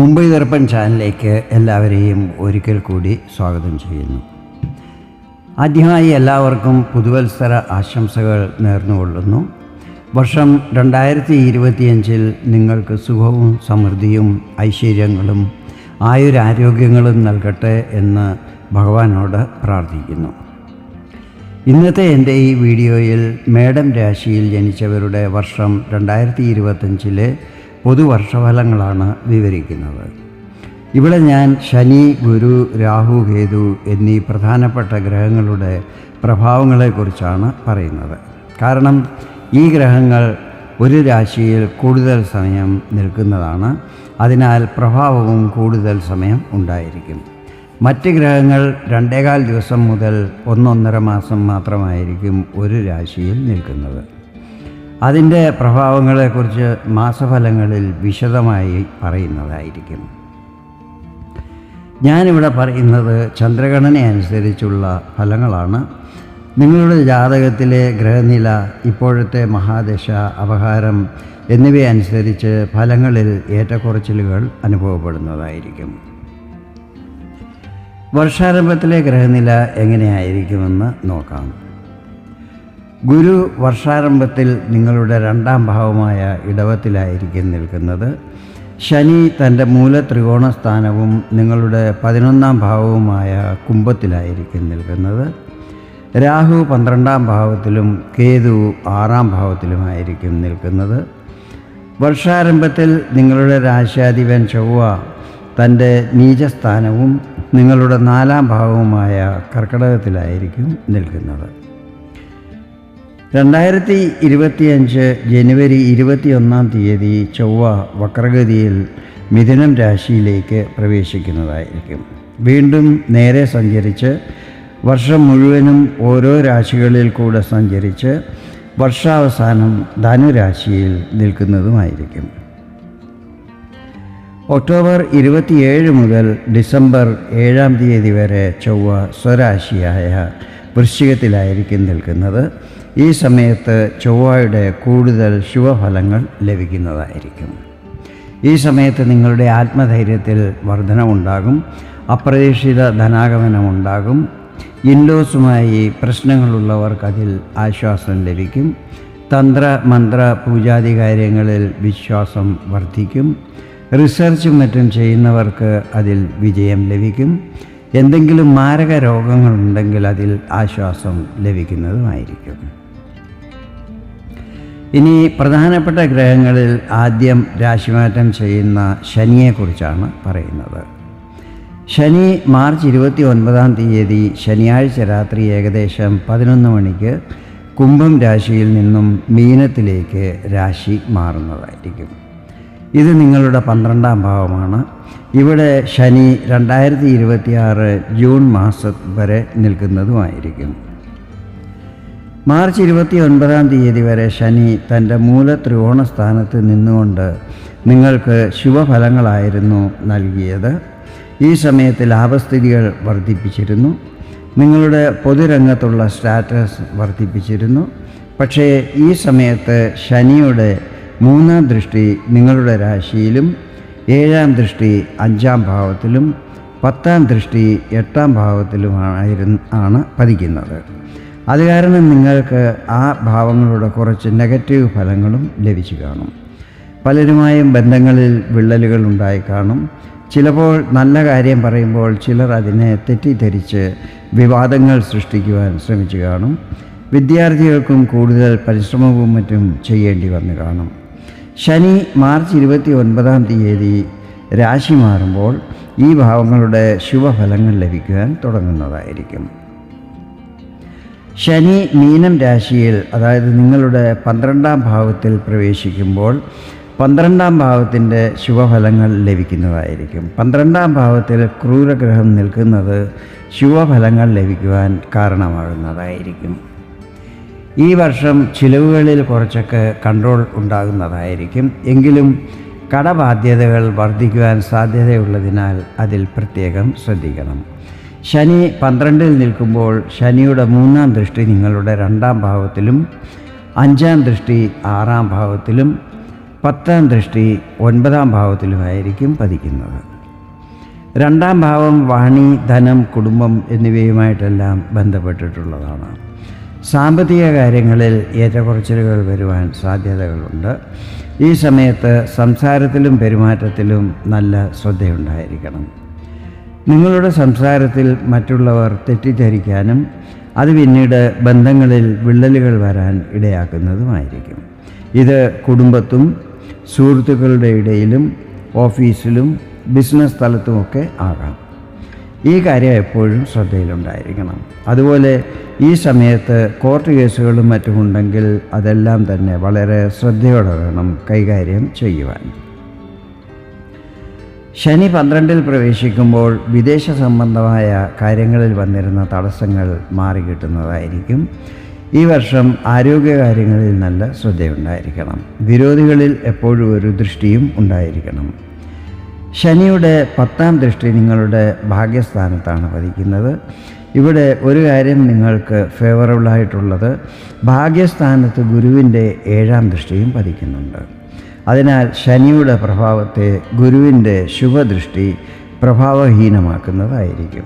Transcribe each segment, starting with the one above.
മുംബൈ ദർപ്പൺ ചാനലിലേക്ക് എല്ലാവരെയും ഒരിക്കൽ കൂടി സ്വാഗതം ചെയ്യുന്നു. ആദ്യമായി എല്ലാവർക്കും പുതുവത്സര ആശംസകൾ നേർന്നുകൊള്ളുന്നു. വർഷം രണ്ടായിരത്തി ഇരുപത്തിയഞ്ചിൽ നിങ്ങൾക്ക് സുഖവും സമൃദ്ധിയും ഐശ്വര്യങ്ങളും ആയുരാരോഗ്യങ്ങളും നൽകട്ടെ എന്ന് ഭഗവാനോട് പ്രാർത്ഥിക്കുന്നു. ഇന്നത്തെ എന്റെ ഈ വീഡിയോയിൽ മേഡം രാശിയിൽ ജനിച്ചവരുടെ വർഷം രണ്ടായിരത്തി ഇരുപത്തഞ്ചിലെ പൊതുവർഷഫലങ്ങളാണ് വിവരിക്കുന്നത്. ഇവിടെ ഞാൻ ശനി ഗുരു രാഹു കേതു എന്നീ പ്രധാനപ്പെട്ട ഗ്രഹങ്ങളുടെ പ്രഭാവങ്ങളെക്കുറിച്ചാണ് പറയുന്നത്. കാരണം ഈ ഗ്രഹങ്ങൾ ഒരു രാശിയിൽ കൂടുതൽ സമയം നിൽക്കുന്നതാണ്. അതിനാൽ പ്രഭാവവും കൂടുതൽ സമയം ഉണ്ടായിരിക്കും. മറ്റ് ഗ്രഹങ്ങൾ രണ്ടേകാൽ ദിവസം മുതൽ ഒന്നൊന്നര മാസം മാത്രമായിരിക്കും ഒരു രാശിയിൽ നിൽക്കുന്നത്. അതിന്റെ പ്രഭാവങ്ങളെക്കുറിച്ച് മാസഫലങ്ങളിൽ വിശദമായി പറയുന്നതായിരിക്കും. ഞാനിവിടെ പറയുന്നത് ചന്ദ്രഗണന അനുസരിച്ചുള്ള ഫലങ്ങളാണ്. നിങ്ങളുടെ ജാതകത്തിലെ ഗ്രഹനില ഇപ്പോഴത്തെ മഹാദശ അപഹാരം എന്നിവയനുസരിച്ച് ഫലങ്ങളിൽ ഏറ്റക്കുറച്ചിലുകൾ അനുഭവപ്പെടുന്നതായിരിക്കും. വർഷാരംഭത്തിലെ ഗ്രഹനില എങ്ങനെയായിരിക്കുമെന്ന് നോക്കാം. ഗുരു വർഷാരംഭത്തിൽ നിങ്ങളുടെ രണ്ടാം ഭാവമായ ഇടവത്തിലായിരിക്കും നിൽക്കുന്നത്. ശനി തന്റെ മൂല ത്രികോണ സ്ഥാനവും നിങ്ങളുടെ പതിനൊന്നാം ഭാവവുമായ കുംഭത്തിലായിരിക്കും നിൽക്കുന്നത്. രാഹു പന്ത്രണ്ടാം ഭാവത്തിലും കേതു ആറാം ഭാവത്തിലുമായിരിക്കും നിൽക്കുന്നത്. വർഷാരംഭത്തിൽ നിങ്ങളുടെ രാശാധിപൻ ചൊവ്വ തന്റെ നീചസ്ഥാനവും നിങ്ങളുടെ നാലാം ഭാവവുമായ കർക്കടകത്തിലായിരിക്കും നിൽക്കുന്നത്. രണ്ടായിരത്തി ഇരുപത്തിയഞ്ച് ജനുവരി ഇരുപത്തിയൊന്നാം തീയതി ചൊവ്വ വക്രഗതിയിൽ മിഥുനം രാശിയിലേക്ക് പ്രവേശിക്കുന്നതായിരിക്കും. വീണ്ടും നേരെ സഞ്ചരിച്ച് വർഷം മുഴുവനും ഓരോ രാശികളിൽ കൂടെ സഞ്ചരിച്ച് വർഷാവസാനം ധനുരാശിയിൽ നിൽക്കുന്നതുമായിരിക്കും. ഒക്ടോബർ ഇരുപത്തിയേഴ് മുതൽ ഡിസംബർ ഏഴാം തീയതി വരെ ചൊവ്വ സ്വരാശിയായ വൃശ്ചികത്തിലായിരിക്കും നിൽക്കുന്നത്. ഈ സമയത്ത് ചൊവ്വയുടെ കൂടുതൽ ശുഭഫലങ്ങൾ ലഭിക്കുന്നതായിരിക്കും. ഈ സമയത്ത് നിങ്ങളുടെ ആത്മധൈര്യത്തിൽ വർധനമുണ്ടാകും അപ്രതീക്ഷിത ധനാഗമനമുണ്ടാകും. ഇൻഡോസുമായി പ്രശ്നങ്ങളുള്ളവർക്ക് അതിൽ ആശ്വാസം ലഭിക്കും. തന്ത്ര മന്ത്ര പൂജാതി കാര്യങ്ങളിൽ വിശ്വാസം വർദ്ധിക്കും. റിസർച്ചും മറ്റും ചെയ്യുന്നവർക്ക് അതിൽ വിജയം ലഭിക്കും. എന്തെങ്കിലും മാരക രോഗങ്ങളുണ്ടെങ്കിൽ അതിൽ ആശ്വാസം ലഭിക്കുന്നതുമായിരിക്കും. ഇനി പ്രധാനപ്പെട്ട ഗ്രഹങ്ങളിൽ ആദ്യം രാശിമാറ്റം ചെയ്യുന്ന ശനിയെക്കുറിച്ചാണ് പറയുന്നത്. ശനി മാർച്ച് ഇരുപത്തി ഒൻപതാം തീയതി ശനിയാഴ്ച രാത്രി ഏകദേശം പതിനൊന്ന് മണിക്ക് കുംഭം രാശിയിൽ നിന്നും മീനത്തിലേക്ക് രാശി മാറുന്നതായിരിക്കും. ഇത് നിങ്ങളുടെ പന്ത്രണ്ടാം ഭാവമാണ്. ഇവിടെ ശനി രണ്ടായിരത്തി ഇരുപത്തിയാറ് ജൂൺ മാസം വരെ നിൽക്കുന്നതുമായിരിക്കും. മാർച്ച് ഇരുപത്തി ഒൻപതാം തീയതി വരെ ശനി തന്റെ മൂല ത്രികോണ സ്ഥാനത്ത് നിന്നുകൊണ്ട് നിങ്ങൾക്ക് ശുഭഫലങ്ങളായിരുന്നു നൽകിയത്. ഈ സമയത്ത് ലാഭസ്ഥിതികൾ വർദ്ധിപ്പിച്ചിരുന്നു. നിങ്ങളുടെ പൊതുരംഗത്തുള്ള സ്റ്റാറ്റസ് വർദ്ധിപ്പിച്ചിരുന്നു. പക്ഷേ ഈ സമയത്ത് ശനിയുടെ മൂന്നാം ദൃഷ്ടി നിങ്ങളുടെ രാശിയിലും ഏഴാം ദൃഷ്ടി അഞ്ചാം ഭാവത്തിലും പത്താം ദൃഷ്ടി എട്ടാം ഭാവത്തിലുമായിരുന്നു ആണ് പതിക്കുന്നത്. അത് കാരണം നിങ്ങൾക്ക് ആ ഭാവങ്ങളുടെ കുറച്ച് നെഗറ്റീവ് ഫലങ്ങളും ലഭിച്ചു കാണും. പലരുമായും ബന്ധങ്ങളിൽ വിള്ളലുകൾ ഉണ്ടായി കാണും. ചിലപ്പോൾ നല്ല കാര്യം പറയുമ്പോൾ ചിലർ അതിനെ തെറ്റിദ്ധരിച്ച് വിവാദങ്ങൾ സൃഷ്ടിക്കുവാൻ ശ്രമിച്ചു കാണും. വിദ്യാർത്ഥികൾക്കും കൂടുതൽ പരിശ്രമവും മറ്റും ചെയ്യേണ്ടി വന്നു കാണും. ശനി മാർച്ച് ഇരുപത്തി ഒൻപതാം തീയതി രാശി മാറുമ്പോൾ ഈ ഭാവങ്ങളുടെ ശുഭഫലങ്ങൾ ലഭിക്കാൻ തുടങ്ങുന്നതായിരിക്കും. ശനി മീനം രാശിയിൽ അതായത് നിങ്ങളുടെ പന്ത്രണ്ടാം ഭാവത്തിൽ പ്രവേശിക്കുമ്പോൾ പന്ത്രണ്ടാം ഭാവത്തിന്റെ ശുഭഫലങ്ങൾ ലഭിക്കുന്നതായിരിക്കും. പന്ത്രണ്ടാം ഭാവത്തിൽ ക്രൂരഗ്രഹം നിൽക്കുന്നത് ശുഭഫലങ്ങൾ ലഭിക്കുവാൻ കാരണമാകുന്നതായിരിക്കും. ഈ വർഷം ചിലവുകളിൽ കുറച്ചൊക്കെ കൺട്രോൾ ഉണ്ടാകുന്നതായിരിക്കും. എങ്കിലും കടബാധ്യതകൾ വർദ്ധിക്കുവാൻ സാധ്യതയുള്ളതിനാൽ അതിൽ പ്രത്യേകം ശ്രദ്ധിക്കണം. ശനി പന്ത്രണ്ടിൽ നിൽക്കുമ്പോൾ ശനിയുടെ മൂന്നാം ദൃഷ്ടി നിങ്ങളുടെ രണ്ടാം ഭാവത്തിലും അഞ്ചാം ദൃഷ്ടി ആറാം ഭാവത്തിലും പത്താം ദൃഷ്ടി ഒൻപതാം ഭാവത്തിലുമായിരിക്കും പതിക്കുന്നത്. രണ്ടാം ഭാവം വാണി ധനം കുടുംബം എന്നിവയുമായിട്ടെല്ലാം ബന്ധപ്പെട്ടിട്ടുള്ളതാണ്. സാമ്പത്തിക കാര്യങ്ങളിൽ ഏറ്റക്കുറച്ചിലുകൾ വരുവാൻ സാധ്യതകളുണ്ട്. ഈ സമയത്ത് സംസാരത്തിലും പെരുമാറ്റത്തിലും നല്ല ശ്രദ്ധയുണ്ടായിരിക്കണം. നിങ്ങളുടെ സംസാരത്തിൽ മറ്റുള്ളവർ തെറ്റിദ്ധരിക്കാനും അത് പിന്നീട് ബന്ധങ്ങളിൽ വിള്ളലുകൾ വരാൻ ഇടയാക്കുന്നതുമായിരിക്കും. ഇത് കുടുംബത്തും സുഹൃത്തുക്കളുടെ ഇടയിലും ഓഫീസിലും ബിസിനസ് സ്ഥലത്തുമൊക്കെ ആകാം. ഈ കാര്യം എപ്പോഴും ശ്രദ്ധയിലുണ്ടായിരിക്കണം. അതുപോലെ ഈ സമയത്ത് കോർട്ട് കേസുകളും മറ്റുമുണ്ടെങ്കിൽ അതെല്ലാം തന്നെ വളരെ ശ്രദ്ധയോടെ വേണം കൈകാര്യം ചെയ്യുവാൻ. ശനി പന്ത്രണ്ടിൽ പ്രവേശിക്കുമ്പോൾ വിദേശ സംബന്ധമായ കാര്യങ്ങളിൽ വന്നിരുന്ന തടസ്സങ്ങൾ മാറിക്കിട്ടുന്നതായിരിക്കും. ഈ വർഷം ആരോഗ്യകാര്യങ്ങളിൽ നല്ല ശ്രദ്ധയുണ്ടായിരിക്കണം. വിരോധികളിൽ എപ്പോഴും ഒരു ദൃഷ്ടിയും ഉണ്ടായിരിക്കണം. ശനിയുടെ പത്താം ദൃഷ്ടി നിങ്ങളുടെ ഭാഗ്യസ്ഥാനത്താണ് പതിക്കുന്നത്. ഇവിടെ ഒരു കാര്യം നിങ്ങൾക്ക് ഫേവറബിളായിട്ടുള്ളത് ഭാഗ്യസ്ഥാനത്ത് ഗുരുവിന്റെ ഏഴാം ദൃഷ്ടിയും പതിക്കുന്നുണ്ട്. അതിനാൽ ശനിയുടെ പ്രഭാവത്തെ ഗുരുവിന്റെ ശുഭദൃഷ്ടി പ്രഭാവഹീനമാക്കുന്നതായിരിക്കും.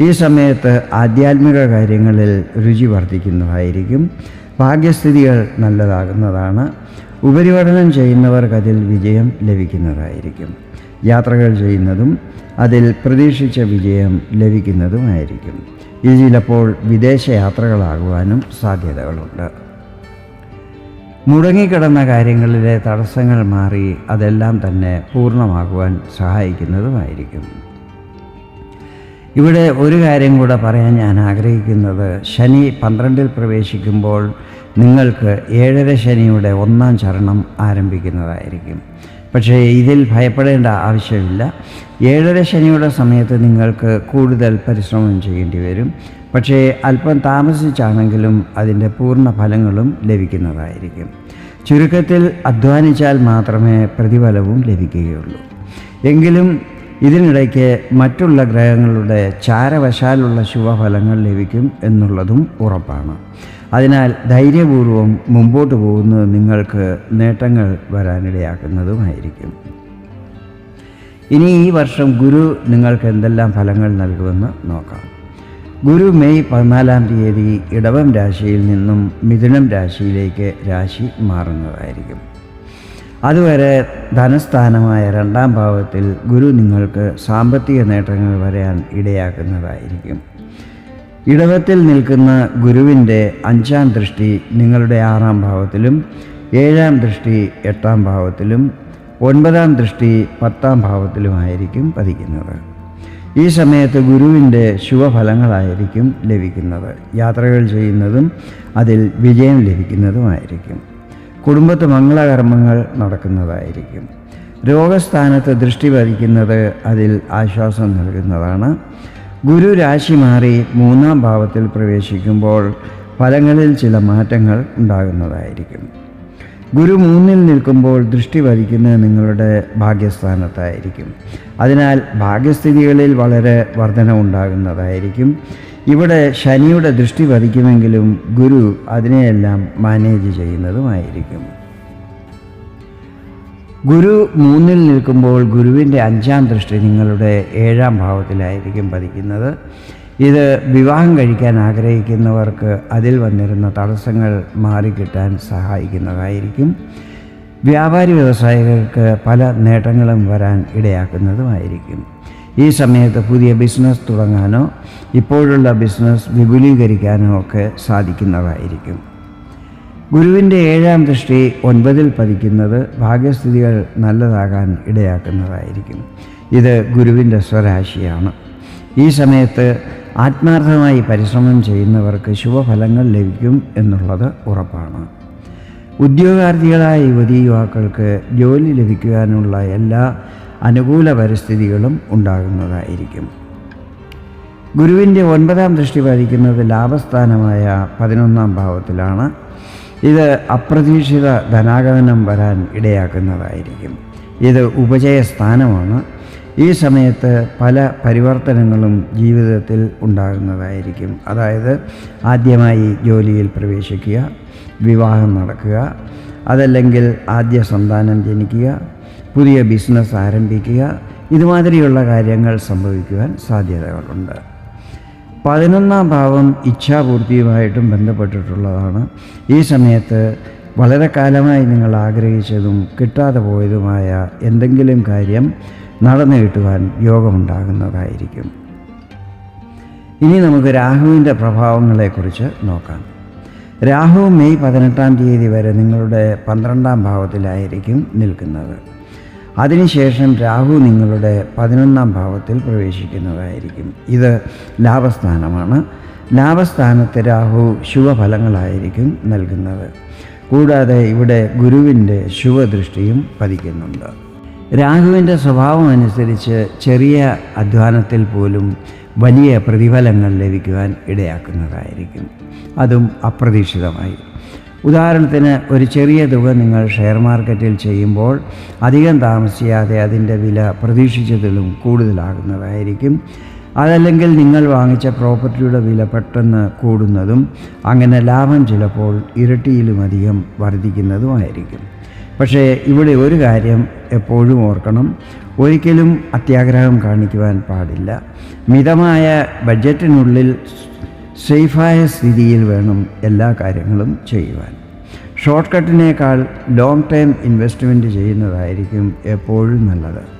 ഈ സമയത്ത് ആധ്യാത്മിക കാര്യങ്ങളിൽ രുചി വർദ്ധിക്കുന്നതായിരിക്കും. ഭാഗ്യസ്ഥിതികൾ നല്ലതാകുന്നതാണ്. ഉപരിപഠനം ചെയ്യുന്നവർക്കതിൽ വിജയം ലഭിക്കുന്നതായിരിക്കും. യാത്രകൾ ചെയ്യുന്നതും അതിൽ പ്രതീക്ഷിച്ച വിജയം ലഭിക്കുന്നതുമായിരിക്കും. ഇത് ചിലപ്പോൾ വിദേശ യാത്രകളാകുവാനും സാധ്യതകളുണ്ട്. മുടങ്ങിക്കിടന്ന കാര്യങ്ങളിലെ തടസ്സങ്ങൾ മാറി അതെല്ലാം തന്നെ പൂർണമാകുവാൻ സഹായിക്കുന്നതുമായിരിക്കും. ഇവിടെ ഒരു കാര്യം കൂടെ പറയാൻ ഞാൻ ആഗ്രഹിക്കുന്നത്. ശനി പന്ത്രണ്ടിൽ പ്രവേശിക്കുമ്പോൾ നിങ്ങൾക്ക് ഏഴര ശനിയുടെ ഒന്നാം ചരണം ആരംഭിക്കുന്നതായിരിക്കും. പക്ഷേ ഇതിൽ ഭയപ്പെടേണ്ട ആവശ്യമില്ല. ഏഴര ശനിയുടെ സമയത്ത് നിങ്ങൾക്ക് കൂടുതൽ പരിശ്രമം ചെയ്യേണ്ടി വരും. പക്ഷേ അല്പം താമസിച്ചാണെങ്കിലും അതിന്റെ പൂർണ ഫലങ്ങളും ലഭിക്കുന്നതായിരിക്കും. ചുരുക്കത്തിൽ അധ്വാനിച്ചാൽ മാത്രമേ പ്രതിഫലവും ലഭിക്കുകയുള്ളൂ. എങ്കിലും ഇതിനിടയ്ക്ക് മറ്റുള്ള ഗ്രഹങ്ങളുടെ ചാരവശാലുള്ള ശുഭഫലങ്ങൾ ലഭിക്കും എന്നുള്ളതും ഉറപ്പാണ്. അതിനാൽ ധൈര്യപൂർവം മുമ്പോട്ട് പോകുന്നത് നിങ്ങൾക്ക് നേട്ടങ്ങൾ വരാനിടയാക്കുന്നതുമായിരിക്കും. ഇനി ഈ വർഷം ഗുരു നിങ്ങൾക്ക് എന്തെല്ലാം ഫലങ്ങൾ നൽകുമെന്ന് നോക്കാം. ഗുരു മെയ് പതിനാലാം തീയതി ഇടവം രാശിയിൽ നിന്നും മിഥുനം രാശിയിലേക്ക് രാശി മാറുന്നതായിരിക്കും. അതുവരെ ധനസ്ഥാനമായ രണ്ടാം ഭാവത്തിൽ ഗുരു നിങ്ങൾക്ക് സാമ്പത്തിക നേട്ടങ്ങൾ വരാൻ ഇടയാക്കുന്നതായിരിക്കും. ഇടവത്തിൽ നിൽക്കുന്ന ഗുരുവിന്റെ അഞ്ചാം ദൃഷ്ടി നിങ്ങളുടെ ആറാം ഭാവത്തിലും ഏഴാം ദൃഷ്ടി എട്ടാം ഭാവത്തിലും ഒൻപതാം ദൃഷ്ടി പത്താം ഭാവത്തിലുമായിരിക്കും പതിക്കുന്നത്. ഈ സമയത്ത് ഗുരുവിന്റെ ശുഭഫലങ്ങളായിരിക്കും ലഭിക്കുന്നത്. യാത്രകൾ ചെയ്യുന്നതും അതിൽ വിജയം ലഭിക്കുന്നതുമായിരിക്കും. കുടുംബത്ത് മംഗളകർമ്മങ്ങൾ നടക്കുന്നതായിരിക്കും. രോഗസ്ഥാനത്ത് ദൃഷ്ടി പതിക്കുന്നത് അതിൽ ആശ്വാസം നൽകുന്നതാണ്. ഗുരു രാശി മാറി മൂന്നാം ഭാവത്തിൽ പ്രവേശിക്കുമ്പോൾ ഫലങ്ങളിൽ ചില മാറ്റങ്ങൾ ഉണ്ടാകുന്നതായിരിക്കും. ഗുരു മൂന്നിൽ നിൽക്കുമ്പോൾ ദൃഷ്ടി പതിക്കുന്നത് നിങ്ങളുടെ ഭാഗ്യസ്ഥാനത്തായിരിക്കും. അതിനാൽ ഭാഗ്യസ്ഥിതികളിൽ വളരെ വർധന ഉണ്ടാകുന്നതായിരിക്കും ഇവിടെ ശനിയുടെ ദൃഷ്ടി വധിക്കുമെങ്കിലും ഗുരു അതിനെയെല്ലാം മാനേജ് ചെയ്യുന്നതുമായിരിക്കും. ഗുരു മൂന്നിൽ നിൽക്കുമ്പോൾ ഗുരുവിന്റെ അഞ്ചാം ദൃഷ്ടി നിങ്ങളുടെ ഏഴാം ഭാവത്തിലായിരിക്കും പതിക്കുന്നത്. ഇത് വിവാഹം കഴിക്കാൻ ആഗ്രഹിക്കുന്നവർക്ക് അതിൽ വന്നിരുന്ന തടസ്സങ്ങൾ മാറിക്കിട്ടാൻ സഹായിക്കുന്നതായിരിക്കും. വ്യാപാരി വ്യവസായികൾക്ക് പല നേട്ടങ്ങളും വരാൻ ഇടയാക്കുന്നതുമായിരിക്കും. ഈ സമയത്ത് പുതിയ ബിസിനസ് തുടങ്ങാനോ ഇപ്പോഴുള്ള ബിസിനസ് വിപുലീകരിക്കാനോ ഒക്കെ സാധിക്കുന്നതായിരിക്കും. ഗുരുവിന്റെ ഏഴാം ദൃഷ്ടി ഒൻപതിൽ പതിക്കുന്നത് ഭാഗ്യസ്ഥിതികൾ നല്ലതാകാൻ ഇടയാക്കുന്നതായിരിക്കും. ഇത് ഗുരുവിന്റെ സ്വരാശിയാണ്. ഈ സമയത്ത് ആത്മാർത്ഥമായി പരിശ്രമം ചെയ്യുന്നവർക്ക് ശുഭഫലങ്ങൾ ലഭിക്കും എന്നുള്ളത് ഉറപ്പാണ്. ഉദ്യോഗാർത്ഥികളായ യുവതി യുവാക്കൾക്ക് ജോലി ലഭിക്കുവാനുള്ള എല്ലാ അനുകൂല പരിസ്ഥിതികളും ഉണ്ടാകുന്നതായിരിക്കും. ഗുരുവിന്റെ ഒൻപതാം ദൃഷ്ടി പതിക്കുന്നത് ലാഭസ്ഥാനമായ പതിനൊന്നാം ഭാവത്തിലാണ്. ഇത് അപ്രതീക്ഷിത ധനാഗമനം വരാൻ ഇടയാക്കുന്നതായിരിക്കും. ഇത് ഉപജയ സ്ഥാനമാണ് ഈ സമയത്ത് പല പരിവർത്തനങ്ങളും ജീവിതത്തിൽ ഉണ്ടാകുന്നതായിരിക്കും. അതായത് ആദ്യമായി ജോലിയിൽ പ്രവേശിക്കുക വിവാഹം നടക്കുക അതല്ലെങ്കിൽ ആദ്യ സന്താനം ജനിക്കുക പുതിയ ബിസിനസ് ആരംഭിക്കുക ഇതുമാതിരിയുള്ള കാര്യങ്ങൾ സംഭവിക്കുവാൻ സാധ്യതകളുണ്ട്. പതിനൊന്നാം ഭാവം ഇച്ഛാപൂർത്തിയുമായിട്ടും ബന്ധപ്പെട്ടിട്ടുള്ളതാണ്. ഈ സമയത്ത് വളരെ കാലമായി നിങ്ങൾ ആഗ്രഹിച്ചതും കിട്ടാതെ പോയതുമായ എന്തെങ്കിലും കാര്യം നടന്നു കിട്ടുവാൻ യോഗമുണ്ടാകുന്നതായിരിക്കും. ഇനി നമുക്ക് രാഹുവിന്റെ പ്രഭാവങ്ങളെക്കുറിച്ച് നോക്കാം. രാഹു മെയ് പതിനെട്ടാം തീയതി വരെ നിങ്ങളുടെ പന്ത്രണ്ടാം ഭാവത്തിലായിരിക്കും നിൽക്കുന്നത്. അതിനുശേഷം രാഹു നിങ്ങളുടെ പതിനൊന്നാം ഭാവത്തിൽ പ്രവേശിക്കുന്നതായിരിക്കും. ഇത് ലാഭസ്ഥാനമാണ്. ലാഭസ്ഥാനത്ത് രാഹു ശുഭഫലങ്ങളായിരിക്കും നൽകുന്നത്. കൂടാതെ ഇവിടെ ഗുരുവിന്റെ ശുഭദൃഷ്ടിയും പതിക്കുന്നുണ്ട്. രാഹുവിന്റെ സ്വഭാവം അനുസരിച്ച് ചെറിയ അധ്വാനത്തിൽ പോലും വലിയ പ്രതിഫലങ്ങൾ ലഭിക്കുവാൻ ഇടയാക്കുന്നതായിരിക്കും. അതും അപ്രതീക്ഷിതമായി. ഉദാഹരണത്തിന് ഒരു ചെറിയ തുക നിങ്ങൾ ഷെയർ മാർക്കറ്റിൽ ചെയ്യുമ്പോൾ അധികം താമസിയാതെ അതിന്റെ വില പ്രതീക്ഷിച്ചതിലും കൂടുതലാകുന്നതായിരിക്കും. അതല്ലെങ്കിൽ നിങ്ങൾ വാങ്ങിച്ച പ്രോപ്പർട്ടിയുടെ വില പെട്ടെന്ന് കൂടുന്നതും അങ്ങനെ ലാഭം ചിലപ്പോൾ ഇരട്ടിയിലും അധികം വർദ്ധിക്കുന്നതുമായിരിക്കും. പക്ഷേ ഇവിടെ ഒരു കാര്യം എപ്പോഴും ഓർക്കണം. ഒരിക്കലും അത്യാഗ്രഹം കാണിക്കുവാൻ പാടില്ല. മിതമായ ബഡ്ജറ്റിനുള്ളിൽ സേഫായ സ്ഥിതിയിൽ വേണം എല്ലാ കാര്യങ്ങളും ചെയ്യുവാൻ. ഷോർട്ട് കട്ടിനേക്കാൾ ലോങ് ടൈം ഇൻവെസ്റ്റ്മെന്റ് ചെയ്യുന്നതായിരിക്കും എപ്പോഴും നല്ലത്.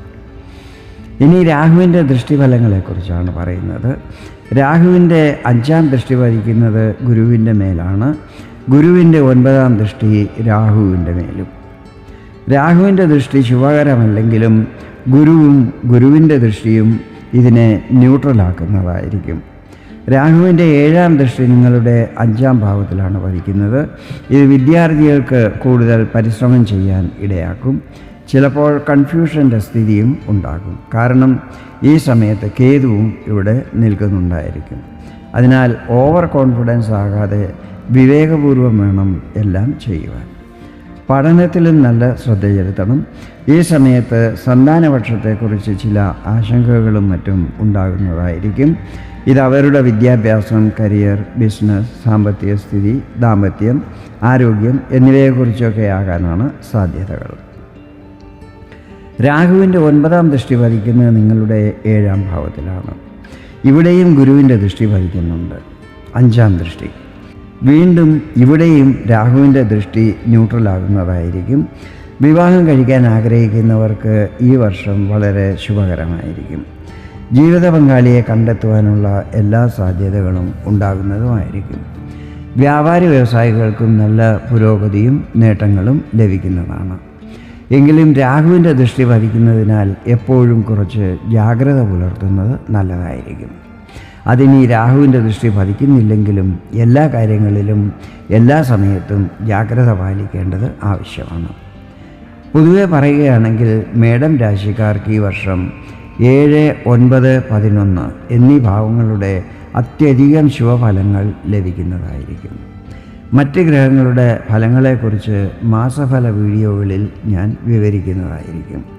ഇനി രാഹുവിന്റെ ദൃഷ്ടിഫലങ്ങളെക്കുറിച്ചാണ് പറയുന്നത്. രാഹുവിന്റെ അഞ്ചാം ദൃഷ്ടി വഹിക്കുന്നത് ഗുരുവിന്റെ മേലാണ്. ഗുരുവിന്റെ ഒൻപതാം ദൃഷ്ടി രാഹുവിന്റെ മേലും. രാഹുവിന്റെ ദൃഷ്ടി ശുഭകരമല്ലെങ്കിലും ഗുരുവും ഗുരുവിന്റെ ദൃഷ്ടിയും ഇതിനെ ന്യൂട്രലാക്കുന്നതായിരിക്കും രാഹുവിന്റെ ഏഴാം ദൃഷ്ടി നിങ്ങളുടെ അഞ്ചാം ഭാവത്തിലാണ് പതിക്കുന്നത് ഇത് വിദ്യാർത്ഥികൾക്ക് കൂടുതൽ പരിശ്രമം ചെയ്യാൻ ഇടയാക്കും. ചിലപ്പോൾ കൺഫ്യൂഷന്റെ സ്ഥിതിയും ഉണ്ടാകും. കാരണം ഈ സമയത്ത് കേതുവും ഇവിടെ നിൽക്കുന്നുണ്ടായിരിക്കും. അതിനാൽ ഓവർ കോൺഫിഡൻസ് ആകാതെ വിവേകപൂർവം വേണം എല്ലാം ചെയ്യുവാൻ. പഠനത്തിലും നല്ല ശ്രദ്ധ ചെലുത്തണം ഈ സമയത്ത് സന്താനപക്ഷത്തെക്കുറിച്ച് ചില ആശങ്കകളും മറ്റും ഉണ്ടാകുന്നതായിരിക്കും. ഇത് അവരുടെ വിദ്യാഭ്യാസം കരിയർ ബിസിനസ് സാമ്പത്തിക സ്ഥിതി ദാമ്പത്യം ആരോഗ്യം എന്നിവയെക്കുറിച്ചൊക്കെ ആകാനാണ് സാധ്യതകൾ. രാഹുവിന്റെ ഒൻപതാം ദൃഷ്ടി പതിക്കുന്നത് നിങ്ങളുടെ ഏഴാം ഭാവത്തിലാണ്. ഇവിടെയും ഗുരുവിന്റെ ദൃഷ്ടി പതിക്കുന്നുണ്ട് അഞ്ചാം ദൃഷ്ടി. വീണ്ടും ഇവിടെയും രാഹുവിന്റെ ദൃഷ്ടി ന്യൂട്രലാകുന്നതായിരിക്കും വിവാഹം കഴിക്കാൻ ആഗ്രഹിക്കുന്നവർക്ക് ഈ വർഷം വളരെ ശുഭകരമായിരിക്കും. ജീവിത പങ്കാളിയെ കണ്ടെത്തുവാനുള്ള എല്ലാ സാധ്യതകളും ഉണ്ടാകുന്നതുമായിരിക്കും. വ്യാപാരി വ്യവസായികൾക്കും നല്ല പുരോഗതിയും നേട്ടങ്ങളും ലഭിക്കുന്നതാണ്. എങ്കിലും രാഹുവിന്റെ ദൃഷ്ടി പതിക്കുന്നതിനാൽ എപ്പോഴും കുറച്ച് ജാഗ്രത പുലർത്തുന്നത് നല്ലതായിരിക്കും. അതിനി രാഹുവിന്റെ ദൃഷ്ടി പതിക്കുന്നില്ലെങ്കിലും എല്ലാ കാര്യങ്ങളിലും എല്ലാ സമയത്തും ജാഗ്രത പാലിക്കേണ്ടത് ആവശ്യമാണ്. പൊതുവെ പറയുകയാണെങ്കിൽ മേഡം രാശിക്കാർക്ക് ഈ വർഷം ഏഴ് ഒൻപത് പതിനൊന്ന് എന്നീ ഭാവങ്ങളുടെ അത്യധികം ശുഭഫലങ്ങൾ ലഭിക്കുന്നതായിരിക്കും. മറ്റ് ഗ്രഹങ്ങളുടെ ഫലങ്ങളെക്കുറിച്ച് മാസഫല വീഡിയോകളിൽ ഞാൻ വിവരിക്കുന്നതായിരിക്കും.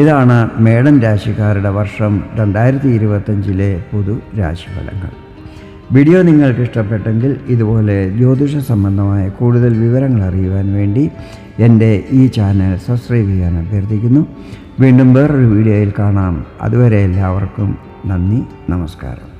ഇതാണ് മേടൻ രാശിക്കാരുടെ വർഷം രണ്ടായിരത്തി ഇരുപത്തഞ്ചിലെ പൊതു രാശിഫലങ്ങൾ. വീഡിയോ നിങ്ങൾക്ക് ഇഷ്ടപ്പെട്ടെങ്കിൽ ഇതുപോലെ ജ്യോതിഷ സംബന്ധമായ കൂടുതൽ വിവരങ്ങൾ അറിയുവാൻ വേണ്ടി എന്റെ ഈ ചാനൽ സബ്സ്ക്രൈബ് ചെയ്യാൻ അഭ്യർത്ഥിക്കുന്നു. വീണ്ടും വേറൊരു വീഡിയോയിൽ കാണാം. അതുവരെ എല്ലാവർക്കും നന്ദി നമസ്കാരം.